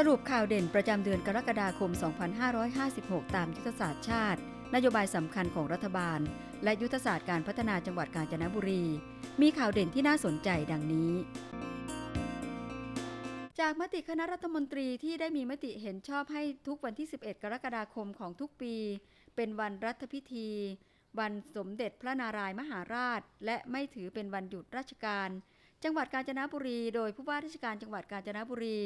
สรุปข่าวเด่นประจำเดือนกรกฎาคม 2556 ตามยุทธศาสตร์ชาติ นโยบายสำคัญของรัฐบาล และยุทธศาสตร์การพัฒนาจังหวัดกาญจนบุรี มีข่าวเด่นที่น่าสนใจดังนี้ จากมติคณะรัฐมนตรีที่ได้มีมติเห็นชอบให้ทุกวันที่ 11 กรกฎาคมของทุกปี เป็นวันรัฐพิธี วันสมเด็จพระนารายมหาราช และไม่ถือเป็นวันหยุดราชการ จังหวัดกาญจนบุรี โดยผู้ว่าราชการจังหวัดกาญจนบุรี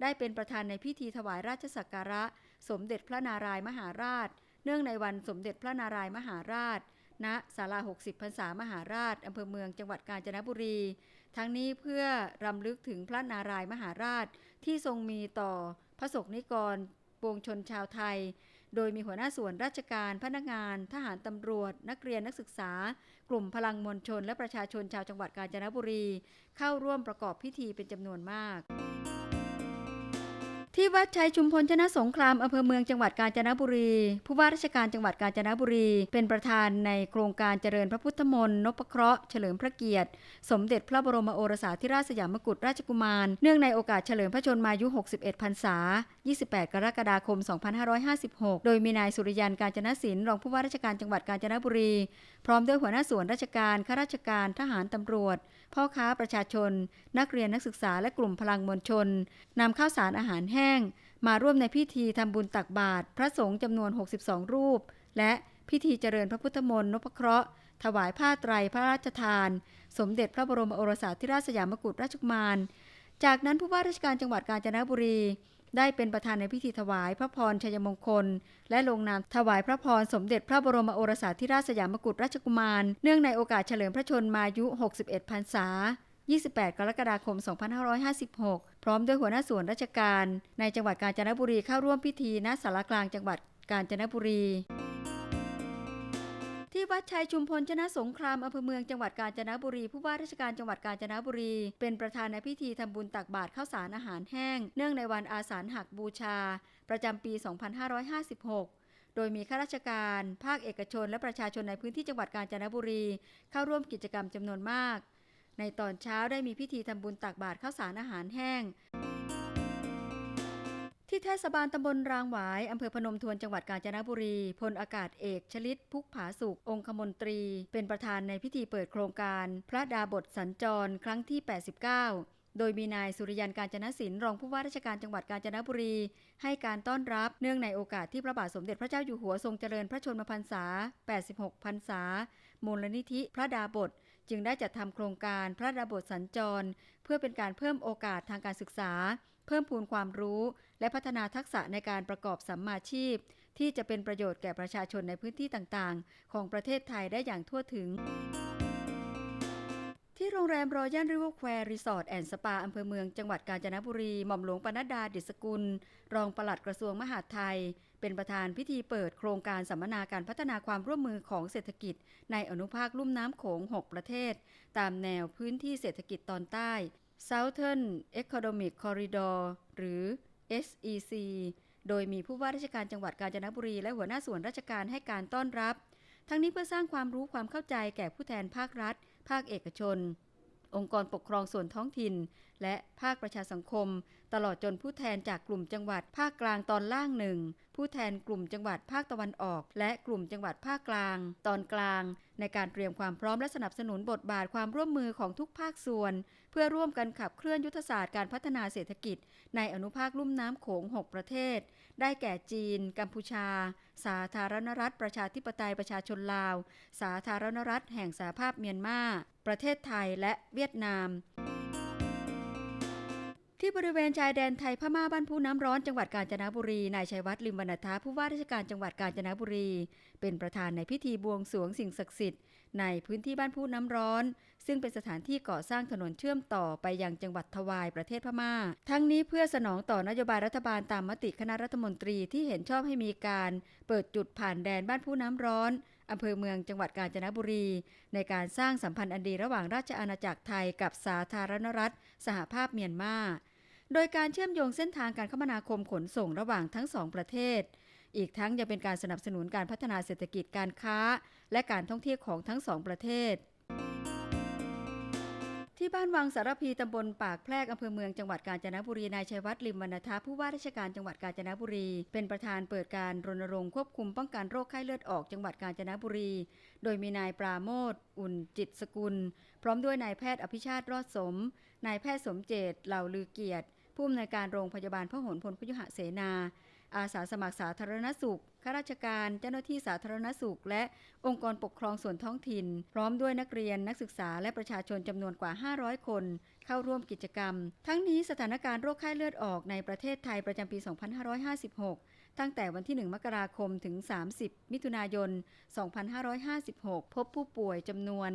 ได้เป็นประธานในพิธีถวายราชสักการะ สมเด็จพระนารายมหาราช เนื่องในวันสมเด็จพระนารายมหาราช ณศาลา 60พรรษามหาราชอำเภอเมืองจังหวัดกาญจนบุรี ทั้งนี้เพื่อรำลึกถึงพระนารายมหาราชที่ทรงมีต่อพระสงฆ์นิกรปวงชนชาวไทย โดยมีหัวหน้าส่วนราชการ พนักงาน ทหารตำรวจ นักเรียนนักศึกษา กลุ่มพลังมวลชน และประชาชนชาวจังหวัดกาญจนบุรี เข้าร่วมประกอบพิธีเป็นจำนวนมากที่วัดชัยชุมพลชนะสงครามอำเภอเมืองจังหวัดกาญจนบุรี ผู้ว่าราชการจังหวัดกาญจนบุรี เป็นประธานในโครงการเจริญพระพุทธมนต์นพเคราะห์เฉลิมพระเกียรติ สมเด็จพระบรมโอรสาธิราชสยามกุฎราชกุมาร เนื่องในโอกาสเฉลิมพระชนมายุ 61 พรรษา 28 กรกฎาคม 2556 โดยมีนายสุริยันการจนศิลป์รองผู้ว่าราชการจังหวัดกาญจนบุรี พร้อมด้วยหัวหน้าส่วนราชการข้าราชการทหารตำรวจ พ่อค้าประชาชน นักเรียนนักศึกษาและกลุ่มพลังมวลชนนำข้าวสารอาหารแห้ง มาร่วมในพิธีทำบุญตักบาตรพระสงฆ์จำนวน 62 รูป และพิธีเจริญพระพุทธมนต์นพเคราะห์ถวายผ้าไตรพระราชทาน สมเด็จพระบรมโอรสาธิราชสยามกุฎราชกุมาร จากนั้นผู้ว่าราชการจังหวัดกาญจนบุรี ได้เป็นประธานในพิธีถวายพระพรชัยมงคล และลงนามถวายพระพรสมเด็จพระบรมโอรสาธิราชสยามกุฎราชกุมาร เนื่องในโอกาสเฉลิมพระชนมายุ 61 พรรษา 28 กรกฎาคม 2556 พร้อมด้วยหัวหน้าส่วนราชการ ในจังหวัดกาญจนบุรีเข้าร่วมพิธีณศาลากลางจังหวัดกาญจนบุรี ที่วัดชัยชุมพลชนะสงครามอำเภอเมืองจังหวัดกาญจนบุรี ผู้ว่าราชการจังหวัดกาญจนบุรี เป็นประธานในพิธีทำบุญตักบาตรข้าวสารอาหารแห้ง เนื่องในวันอาสาฬหักบูชา ประจำปี 2556โดยมีข้าราชการ ภาคเอกชน และประชาชนในพื้นที่จังหวัดกาญจนบุรี เข้าร่วมกิจกรรมจำนวนมาก ในตอนเช้าได้มีพิธีทำบุญตักบาตรข้าวสารอาหารแห้ง ที่เทศบาลตำบลรางหวาย อำเภอพนมทวนจังหวัดกาญจนบุรี พลอากาศเอกชลิตพุกผาสุกองคมนตรี เป็นประธานในพิธีเปิดโครงการ พระดาบทสัญจรครั้งที่ 89 โดยมีนายสุริยันการจนศิลป์รองผู้ว่าราชการจังหวัดกาญจนบุรี ให้การต้อนรับเนื่องในโอกาสที่พระบาทสมเด็จพระเจ้าอยู่หัวทรงเจริญพระชนมพรรษา 86 พรรษา มูลนิธิพระดาบทจึงได้จัดทำโครงการพระดาบทสัญจร เพื่อเป็นการเพิ่มโอกาสทางการศึกษา เพิ่มพูนความรู้ และพัฒนาทักษะในการประกอบสัมมาชีพ ที่จะเป็นประโยชน์แก่ประชาชนในพื้นที่ต่างๆ ของประเทศไทยได้อย่างทั่วถึง ที่โรงแรมรอยัลริเวอร์แควร์รีสอร์ทแอนด์สปาอำเภอเมืองจังหวัดกาญจนบุรี หม่อมหลวงปนัดดาดิษกุล รองปลัดกระทรวงมหาดไทย เป็นประธานพิธีเปิดโครงการสัมมนาการพัฒนาความร่วมมือของเศรษฐกิจ ในอนุภาคลุ่มน้ำโขง 6 ประเทศ ตามแนวพื้นที่เศรษฐกิจตอนใต้ Southern Economic Corridor หรือ SEC โดยมีผู้ว่าราชการจังหวัดกาญจนบุรี และหัวหน้าส่วนราชการให้การต้อนรับ ทั้งนี้เพื่อสร้างความรู้ความเข้าใจแก่ผู้แทนภาครัฐ ภาคเอกชน องค์กรปกครองส่วนท้องถิ่น และภาคประชาสังคม ตลอดจนผู้แทนจากกลุ่มจังหวัดภาคกลางตอนล่างหนึ่งผู้แทนกลุ่มจังหวัดภาคตะวันออก และกลุ่มจังหวัดภาคกลาง ตอนกลาง ในการเตรียมความพร้อมและสนับสนุนบทบาทความร่วมมือของทุกภาคส่วน เพื่อร่วมกันขับเคลื่อนยุทธศาสตร์การพัฒนาเศรษฐกิจ ในอนุภาคลุ่มน้ำโขง 6 ประเทศ ได้แก่จีน กัมพูชา สาธารณรัฐ ประชาธิปไตยประชาชนลาว สาธารณรัฐ แห่งสหภาพเมียนมา ประเทศไทยและเวียดนาม ที่บริเวณชายแดนไทยพม่าบ้านผู้น้ำร้อนจังหวัดกาญจนบุรีนายชัยวัฒน์ลิมวรรณทาผู้ว่าราชการจังหวัดกาญจนบุรี เป็นประธานในพิธีบวงสรวงสิ่งศักดิ์สิทธิ์ในพื้นที่บ้านผู้น้ำร้อน ซึ่งเป็นสถานที่ก่อสร้างถนนเชื่อมต่อไปยังจังหวัดทวายประเทศพม่า ทั้งนี้เพื่อสนองต่อนโยบายรัฐบาลตามมติคณะรัฐมนตรีที่เห็นชอบให้มีการ เปิดจุดผ่านแดนบ้านผู้น้ำร้อน อำเภอเมืองจังหวัดกาญจนบุรี ในการสร้างสัมพันธ์อันดีระหว่างราชอาณาจักรไทยกับสาธารณรัฐ สหภาพเมียนมา โดยการเชื่อมโยงเส้นทางการคมนาคมขนส่งระหว่างทั้งสองประเทศ อีกทั้งยังเป็นการสนับสนุนการพัฒนาเศรษฐกิจการค้า และการท่องเที่ยวของทั้งสองประเทศ ที่บ้านวังสารพีตำบลปากแพรกอำเภอเมืองจังหวัดกาญจนบุรีนายชัยวัฒน์ลิมวรรณทาผู้ว่าราชการจังหวัดกาญจนบุรี เป็นประธานเปิดการรณรงค์ควบคุมป้องกันโรคไข้เลือดออกจังหวัดกาญจนบุรี โดยมีนายปราโมทอุ่นจิตสกุล พร้อมด้วยนายแพทย์อภิชาติรอดสม นายแพทย์สมเจตเหล่าลือเกียรติผู้อำนวยการโรงพยาบาลพหลพลพยุหเสนา อาสาสมัครสาธารณสุข ข้าราชการ เจ้าหน้าที่สาธารณสุข และองค์กรปกครองส่วนท้องถิ่น พร้อมด้วยนักเรียนนักศึกษาและประชาชนจำนวนกว่า 500 คน เข้าร่วมกิจกรรม ทั้งนี้สถานการณ์โรคไข้เลือดออกในประเทศไทยประจำปี 2556 ตั้งแต่วันที่ 1 มกราคมถึง 30 มิถุนายน 2556 พบผู้ป่วยจำนวน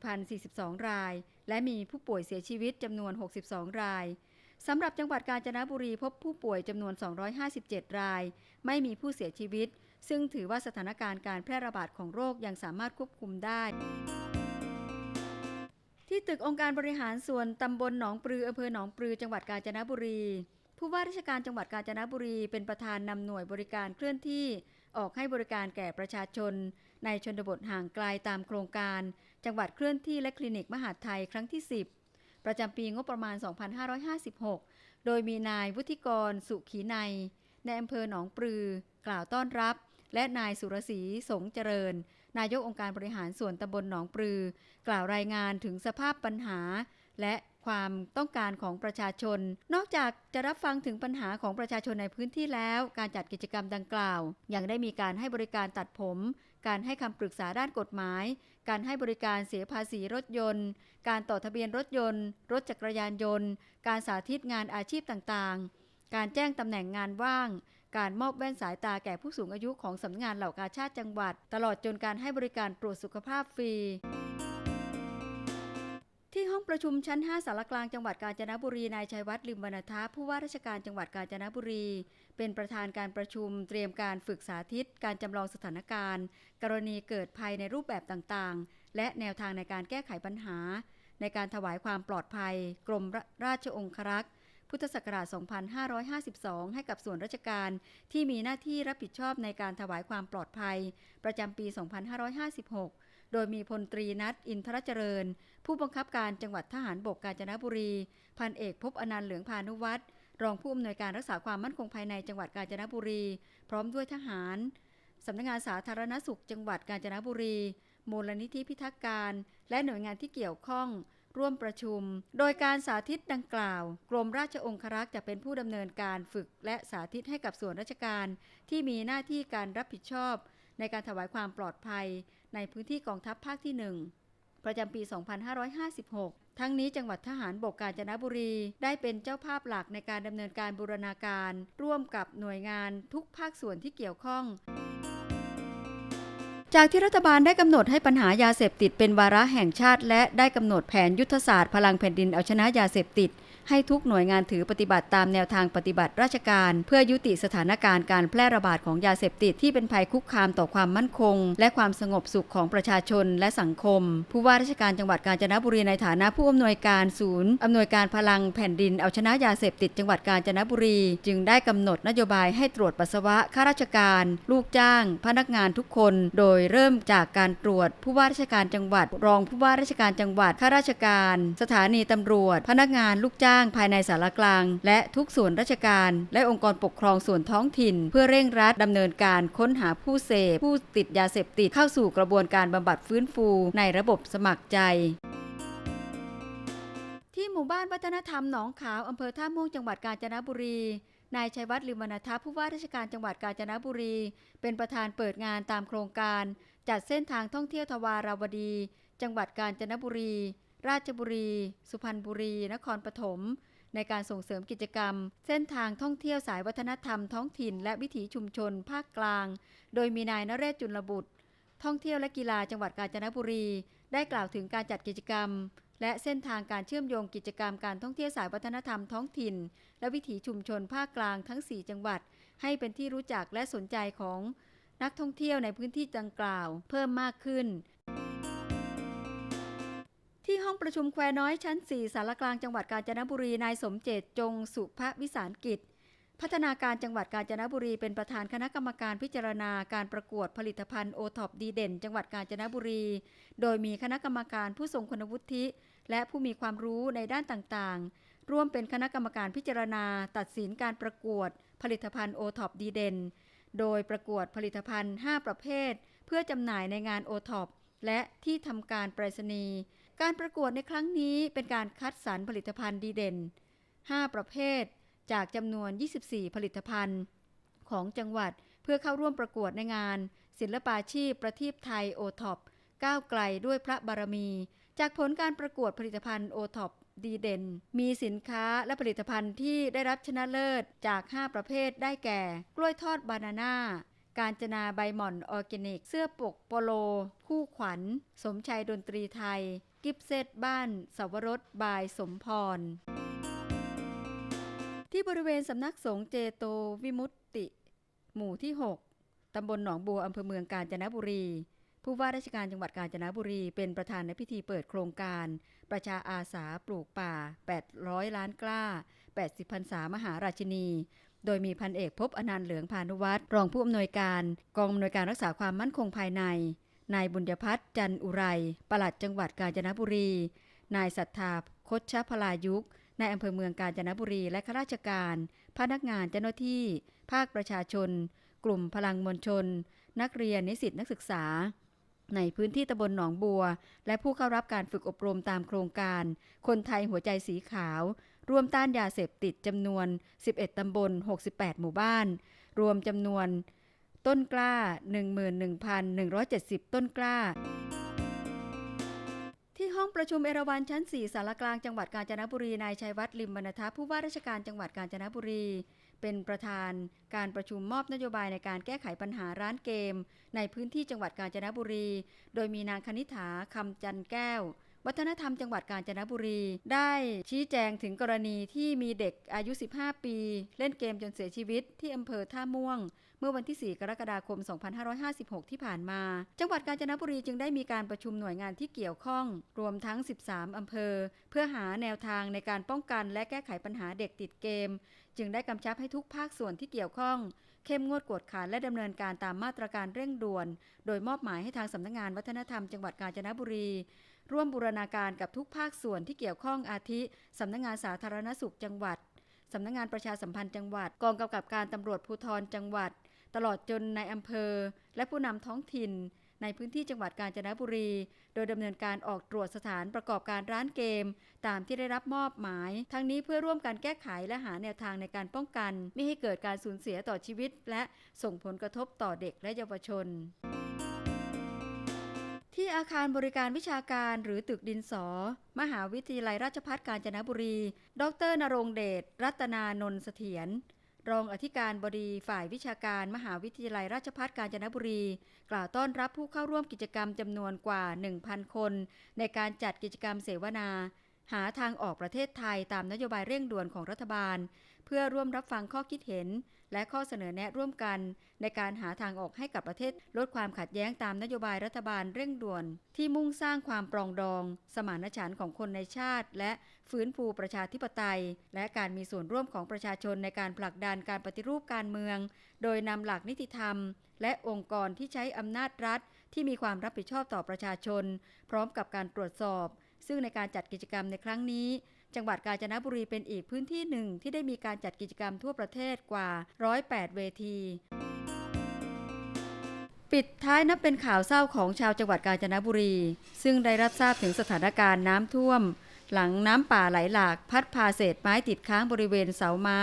54,042 ราย และมีผู้ป่วยเสียชีวิตจำนวน 62 ราย สำหรับจังหวัดกาญจนบุรีพบผู้ป่วยจำนวน 257 ราย ไม่มีผู้เสียชีวิต ซึ่งถือว่าสถานการณ์การแพร่ระบาดของโรคยังสามารถควบคุมได้ ที่ตึกองค์การบริหารส่วนตำบลหนองปลืออำเภอหนองปลือจังหวัดกาญจนบุรี ผู้ว่าราชการจังหวัดกาญจนบุรีเป็นประธานนำหน่วยบริการเคลื่อนที่ออกให้บริการแก่ประชาชน ในชนบทห่างไกลตามโครงการ จังหวัดเคลื่อนที่และคลินิกมหาดไทยครั้งที่ 10 ประจำปีงบประมาณ 2556 โดยมีนายวุฒิกรสุขีในในอำเภอหนองปลือกล่าวต้อนรับ และนายสุรศรีสงเจริญ นายกองค์การบริหารส่วนตำบลหนองปลือ กล่าวรายงานถึงสภาพปัญหา และความต้องการของประชาชน นอกจากจะรับฟังถึงปัญหาของประชาชนในพื้นที่แล้ว การจัดกิจกรรมดังกล่าว ยังได้มีการให้บริการตัดผม การให้คำปรึกษาด้านกฎหมาย การให้บริการเสียภาษีรถยนต์ การต่อทะเบียนรถยนต์ รถจักรยานยนต์ การสาธิตงานอาชีพต่างๆ การแจ้งตำแหน่งงานว่าง การมอบแว่นสายตาแก่ผู้สูงอายุของสำนักงานเหล่ากาชาติจังหวัด ตลอดจนการให้บริการตรวจสุขภาพฟรี ที่ห้องประชุมชั้น 5สารกลางจังหวัดกาญจนบุรีนายชัยวัฒน์ลิมวรรณทาผู้ว่าราชการจังหวัดกาญจนบุรี เป็นประธานการประชุมเตรียมการฝึกสาธิต การจำลองสถานการณ์ กรณีเกิดภัยในรูปแบบต่างๆ และแนวทางในการแก้ไขปัญหา ในการถวายความปลอดภัย กรมราชองครักษ์พุทธศักราช 2552 ให้กับส่วนราชการที่มีหน้าที่รับผิดชอบในการถวายความปลอดภัย ประจำปี 2556 โดยมีพลตรีนัทอินทรเจริญ ผู้บังคับการจังหวัดทหารบกกาญจนบุรี พันเอกพบอนันต์เหลืองพานุวัตรรองผู้อำนวยการรักษาความมั่นคงภายในจังหวัดกาญจนบุรี พร้อมด้วยทหารสำนักงงานสาธารณสุขจังหวัดกาญจนบุรี มูลนิธิพิทักษ์การ และหน่วยงานที่เกี่ยวข้อง ร่วมประชุม โดยการสาธิตดังกล่าว กรมราชองครักษ์จะเป็นผู้ดำเนินการฝึกและสาธิตให้กับส่วนราชการ ที่มีหน้าที่การรับผิดชอบ ในการถวายความปลอดภัย ในพื้นที่กองทัพภาคที่ 1 ประจำปี 2556 ทั้งนี้จังหวัดทหารบกกาญจนบุรี ได้เป็นเจ้าภาพหลักในการดำเนินการบูรณาการ ร่วมกับหน่วยงานทุกภาคส่วนที่เกี่ยวข้องจากที่รัฐบาลได้กำหนดให้ปัญหายาเสพติดเป็นวาระแห่งชาติ และได้กำหนดแผนยุทธศาสตร์พลังแผ่นดินเอาชนะยาเสพติด ให้ทุกหน่วยงานถือปฏิบัติตามแนวทางปฏิบัติราชการ เพื่อยุติสถานการณ์การแพร่ระบาดของยาเสพติดที่เป็นภัยคุกคามต่อความมั่นคง และความสงบสุขของประชาชนและสังคม ผู้ว่าราชการจังหวัดกาญจนบุรีในฐานะผู้อำนวยการศูนย์อำนวยการพลังแผ่นดินเอาชนะยาเสพติดจังหวัดกาญจนบุรี จึงได้กำหนดนโยบายให้ตรวจปัสสาวะข้าราชการ ลูกจ้าง พนักงานทุกคน โดยเริ่มจากการตรวจ ผู้ว่าราชการจังหวัด รองผู้ว่าราชการจังหวัดข้าราชการ สถานีตำรวจ พนักงานลูกจ้างจ้างภายในสารกลาง และทุกส่วนราชการ และองค์กรปกครองส่วนท้องถิ่น เพื่อเร่งรัดดำเนินการค้นหาผู้เสพ ผู้ติดยาเสพติดเข้าสู่กระบวนการบำบัดฟื้นฟู ในระบบสมัครใจที่หมู่บ้านวัฒนธรรมหนองขาวอำเภอท่าม่วงจังหวัดกาญจนบุรี นายชัยวัฒน์ลิมวรรณทัพผู้ว่าราชการจังหวัดกาญจนบุรี เป็นประธานเปิดงานตามโครงการ จัดเส้นทางท่องเที่ยวทวาราวดี จังหวัดกาญจนบุรี ราชบุรี สุพรรณบุรี นครปฐมในการส่งเสริมกิจกรรม เส้นทางท่องเที่ยวสายวัฒนธรรมท้องถิ่น และวิถีชุมชน ภาคกลาง โดยมีนายนเรศจุลบุตร ท่องเที่ยวและกีฬาจังหวัดกาญจนบุรี ได้กล่าวถึงการจัดกิจกรรม และเส้นทางการเชื่อมโยงกิจกรรมการท่องเที่ยวสายวัฒนธรรมท้องถิ่น และวิถีชุมชนภาคกลางทั้ง 4 จังหวัด ให้เป็นที่รู้จักและสนใจของนักท่องเที่ยวในพื้นที่ดังกล่าว เพิ่มมากขึ้น ที่ห้องประชุมแควน้อยชั้น 4 สารกลางจังหวัดกาญจนบุรี นายสมเจตจงสุภวิสารกิจ พัฒนาการจังหวัดกาญจนบุรีเป็นประธานคณะกรรมการพิจารณาการประกวดผลิตภัณฑ์โอท็อปดีเด่น จังหวัดกาญจนบุรี โดยมีคณะกรรมการผู้ทรงคุณวุฒิ และผู้มีความรู้ในด้านต่างๆ ร่วมเป็นคณะกรรมการพิจารณา ตัดสินการประกวด ผลิตภัณฑ์โอท็อปดีเด่น โดยประกวดผลิตภัณฑ์ 5 ประเภท เพื่อจำหน่ายในงานโอท็อปและที่ทำการไปรษณีย์ การประกวดในครั้งนี้เป็นการคัดสรรผลิตภัณฑ์ดีเด่น 5 ประเภท จากจำนวน 24 ผลิตภัณฑ์ ของจังหวัดเพื่อเข้าร่วมประกวดในงาน ศิลปาชีพประทีปไทยโอท็อปก้าวไกลด้วยพระบารมี จากผลการประกวดผลิตภัณฑ์โอท็อปดีเด่น มีสินค้าและผลิตภัณฑ์ที่ได้รับชนะเลิศจาก 5 ประเภทได้แก่ กล้วยทอดบานาน่าการจนาใบหม่อนออร์แกนิก เสื้อปกโปโล คู่ขวัญ สมชัยดนตรีไทย กิฟเซตบ้านสวรสบายสมพร ที่บริเวณสำนักสงฆ์เจโตวิมุตติ หมู่ที่ 6 ตำบลหนองบัวอำเภอเมืองกาญจนบุรี ผู้ว่าราชการจังหวัดกาญจนบุรีเป็นประธานในพิธีเปิดโครงการ ประชาอาสาปลูกป่า 800 ล้านกล้า 80พรรษามหาราชินี โดยมีพันเอกพบอนันต์เหลืองพานุวัตรรองผู้อำนวยการกองอำนวยการรักษาความมั่นคงภายใน นายบุญยพัฒน์จันอุไร ปลัดจังหวัดกาญจนบุรี นายศรัทธาคดชพลายุกนายอำเภอเมืองกาญจนบุรี และข้าราชการ พนักงานเจ้าหน้าที่ ภาคประชาชน กลุ่มพลังมวลชน นักเรียนนิสิตนักศึกษา ในพื้นที่ตำบลหนองบัว และผู้เข้ารับการฝึกอบรมตามโครงการ คนไทยหัวใจสีขาว รวมต้านยาเสพติดจำนวน 11 ตำบล 68 หมู่บ้าน รวมจำนวน ต้นกล้า 11,170 ต้นกล้า ที่ห้องประชุมเอราวัณชั้น 4 สารกลางจังหวัดกาญจนบุรี นายชัยวัฒน์ลิมบรรทัผู้ว่าราชการจังหวัดกาญจนบุรี เป็นประธานการประชุมมอบนโยบายในการแก้ไขปัญหาร้านเกม ในพื้นที่จังหวัดกาญจนบุรี โดยมีนางคณิษฐาคำจันแก้ววัฒนธรรมจังหวัดกาญจนบุรี ได้ชี้แจงถึงกรณีที่มีเด็กอายุ 15 ปี เล่นเกมจนเสียชีวิตที่อำเภอท่าม่วง เมื่อวันที่ 4 กรกฎาคม 2556 ที่ผ่านมา จังหวัดกาญจนบุรีจึงได้มีการประชุมหน่วยงานที่เกี่ยวข้อง รวมทั้ง 13 อำเภอ เพื่อหาแนวทางในการป้องกันและแก้ไขปัญหาเด็กติดเกม จึงได้กำชับให้ทุกภาคส่วนที่เกี่ยวข้อง เข้มงวดกวดขันและดำเนินการตามมาตรการเร่งด่วน โดยมอบหมายให้ทางสำนักงานวัฒนธรรมจังหวัดกาญจนบุรีร่วมบูรณาการกับทุกภาคส่วนที่เกี่ยวข้องอาทิสำนักงานสาธารณสุขจังหวัดสำนักงานประชาสัมพันธ์จังหวัด กองกำกับการตำรวจภูธรจังหวัด ตลอดจนในอำเภอ และผู้นำท้องถิ่น ในพื้นที่จังหวัดกาญจนบุรี โดยดำเนินการออกตรวจสถานประกอบการร้านเกม ตามที่ได้รับมอบหมาย ทั้งนี้เพื่อร่วมกันแก้ไขและหาแนวทางในการป้องกัน ไม่ให้เกิดการสูญเสียต่อชีวิต และส่งผลกระทบต่อเด็กและเยาวชนที่อาคารบริการวิชาการหรือตึกดินสอ มหาวิทยาลัยราชภัฏกาญจนบุรี ดรนรงเดช รัตนานนท์เสถียร รองอธิการบดีฝ่ายวิชาการมหาวิทยาลัยราชภัฏกาญจนบุรี กล่าวต้อนรับผู้เข้าร่วมกิจกรรมจำนวนกว่า 1,000 คน ในการจัดกิจกรรมเสวนา หาทางออกประเทศไทยตามนโยบายเร่งด่วนของรัฐบาล เพื่อร่วมรับฟังข้อคิดเห็น และข้อเสนอแนะร่วมกัน ในการหาทางออกให้กับประเทศ ลดความขัดแย้งตามนโยบายรัฐบาลเร่งด่วน ที่มุ่งสร้างความปรองดอง สมานฉันท์ของคนในชาติ และ ฟื้นฟูประชาธิปไตย และการมีส่วนร่วมของประชาชนในการผลักดันการปฏิรูปการเมือง โดยนำหลักนิติธรรม และองค์กรที่ใช้อำนาจรัฐ ที่มีความรับผิดชอบต่อประชาชน พร้อมกับการตรวจสอบ ซึ่งในการจัดกิจกรรมในครั้งนี้ จังหวัดกาญจนบุรีเป็นอีกพื้นที่หนึ่งที่ได้มีการจัดกิจกรรมทั่วประเทศกว่า 108 เวทีปิดท้ายนับเป็นข่าวเศร้าของชาวจังหวัดกาญจนบุรี ซึ่งได้รับทราบถึงสถานการณ์น้ำท่วม หลังน้ำป่าไหลหลากพัดพาเศษไม้ติดค้างบริเวณเสาไม้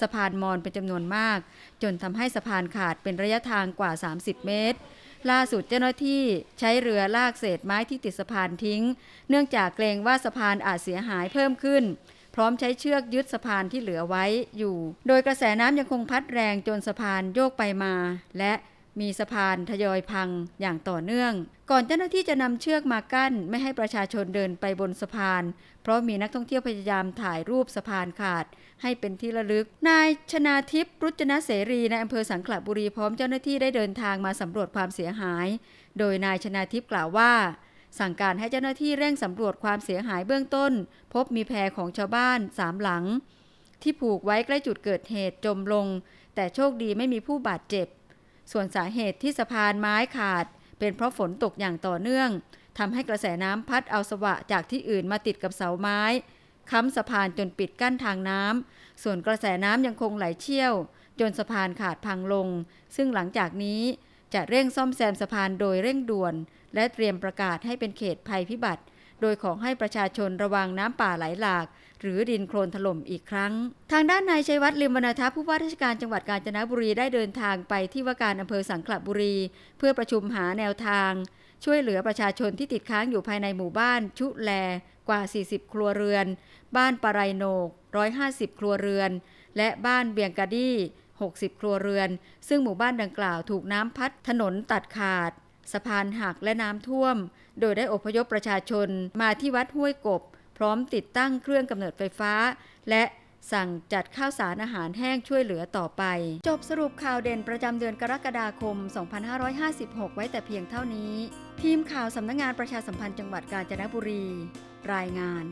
สะพานมอนเป็นจำนวนมาก จนทำให้สะพานขาดเป็นระยะทางกว่า 30 เมตร ล่าสุดเจ้าหน้าที่ใช้เรือลากเศษไม้ที่ติดสะพานทิ้ง เนื่องจากเกรงว่าสะพานอาจเสียหายเพิ่มขึ้น พร้อมใช้เชือกยึดสะพานที่เหลือไว้อยู่ โดยกระแสน้ำยังคงพัดแรงจนสะพานโยกไปมา และมีสะพานทยอยพังอย่างต่อเนื่อง ก่อนเจ้าหน้าที่จะนำเชือกมากั้นไม่ให้ประชาชนเดินไปบนสะพาน เพราะมีนักท่องเที่ยวพยายามถ่ายรูปสะพานขาด ให้เป็นที่ระลึก นายชนาทิพย์รุจนะเสรีในอำเภอสังขละบุรีพร้อมเจ้าหน้าที่ได้เดินทางมาสำรวจความเสียหาย โดยนายชนาทิพย์กล่าวว่า สั่งการให้เจ้าหน้าที่เร่งสำรวจความเสียหายเบื้องต้น พบมีแพรของชาวบ้านสามหลัง ที่ผูกไว้ใกล้จุดเกิดเหตุจมลง แต่โชคดีไม่มีผู้บาดเจ็บ ส่วนสาเหตุที่สะพานไม้ขาด เป็นเพราะฝนตกอย่างต่อเนื่องทำให้กระแสน้ำพัดเอาสวะจากที่อื่นมาติดกับเสาไม้ค้ำสะพานจนปิดกั้นทางน้ำส่วนกระแสน้ำยังคงไหลเชี่ยว จนสะพานขาดพังลง ซึ่งหลังจากนี้จะเร่งซ่อมแซมสะพานโดยเร่งด่วน และเตรียมประกาศให้เป็นเขตภัยพิบัติ โดยขอให้ประชาชนระวังน้ำป่าไหลหลาก หรือดินโคลนถล่มอีกครั้ง ทางด้านนายชัยวัฒน์ลิมวรรณทัพผู้ว่าราชการจังหวัดกาญจนบุรีได้เดินทางไปที่ว่าการอำเภอสังขละบุรี เพื่อประชุมหาแนวทาง ช่วยเหลือประชาชนที่ติดค้างอยู่ภายในหมู่บ้าน ชุแลกว่า 40 ครัวเรือน บ้านปารายโหนก 150 ครัวเรือน และบ้านเบียงกาดี้ 60 ครัวเรือน ซึ่งหมู่บ้านดังกล่าวถูกน้ำพัดถนนตัดขาด สะพานหักและน้ำท่วม โดยได้อพยพประชาชนมาที่วัดห้วยกบ พร้อมติดตั้งเครื่องกำเนิดไฟฟ้า และสั่งจัดข้าวสารอาหารแห้งช่วยเหลือต่อไป จบสรุปข่าวเด่นประจำเดือนกรกฎาคม 2556 ไว้แต่เพียงเท่านี้ ทีมข่าวสำนักงงานประชาสัมพันธ์จังหวัดกาญจนบุรี รายงาน